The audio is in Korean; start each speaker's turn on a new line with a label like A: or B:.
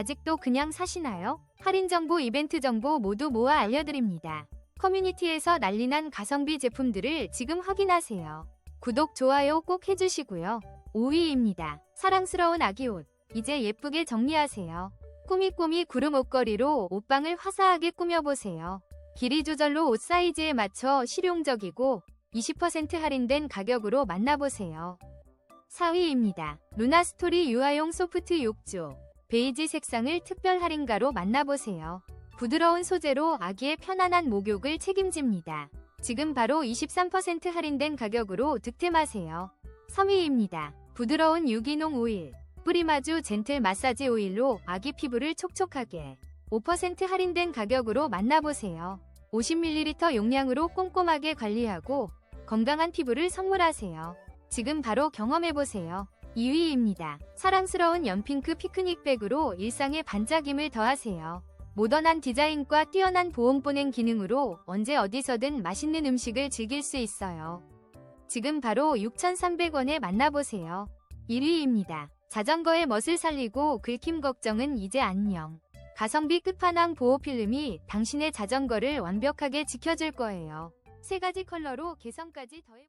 A: 아직도 그냥 사시나요? 할인 정보, 이벤트 정보 모두 모아 알려드립니다. 커뮤니티에서 난리난 가성비 제품들을 지금 확인하세요. 구독, 좋아요 꼭 해주시고요. 5위입니다. 사랑스러운 아기 옷. 이제 예쁘게 정리하세요. 꾸미꾸미 구름 옷걸이로 옷방을 화사하게 꾸며보세요. 길이 조절로 옷 사이즈에 맞춰 실용적이고 20% 할인된 가격으로 만나보세요. 4위입니다. 루나스토리 유아용 소프트 욕조. 베이지 색상을 특별 할인가로 만나보세요. 부드러운 소재로 아기의 편안한 목욕을 책임집니다. 지금 바로 23% 할인된 가격으로 득템하세요. 3위입니다. 부드러운 유기농 오일. 뿌리마주 젠틀 마사지 오일로 아기 피부를 촉촉하게 5% 할인된 가격으로 만나보세요. 50ml 용량으로 꼼꼼하게 관리하고 건강한 피부를 선물하세요. 지금 바로 경험해보세요. 2위입니다. 사랑스러운 연핑크 피크닉백으로 일상에 반짝임을 더하세요. 모던한 디자인과 뛰어난 보온 보냉 기능으로 언제 어디서든 맛있는 음식을 즐길 수 있어요. 지금 바로 6,300원에 만나보세요. 1위입니다. 자전거의 멋을 살리고 긁힘 걱정은 이제 안녕. 가성비 끝판왕 보호 필름이 당신의 자전거를 완벽하게 지켜줄 거예요. 세 가지 컬러로 개성까지 더해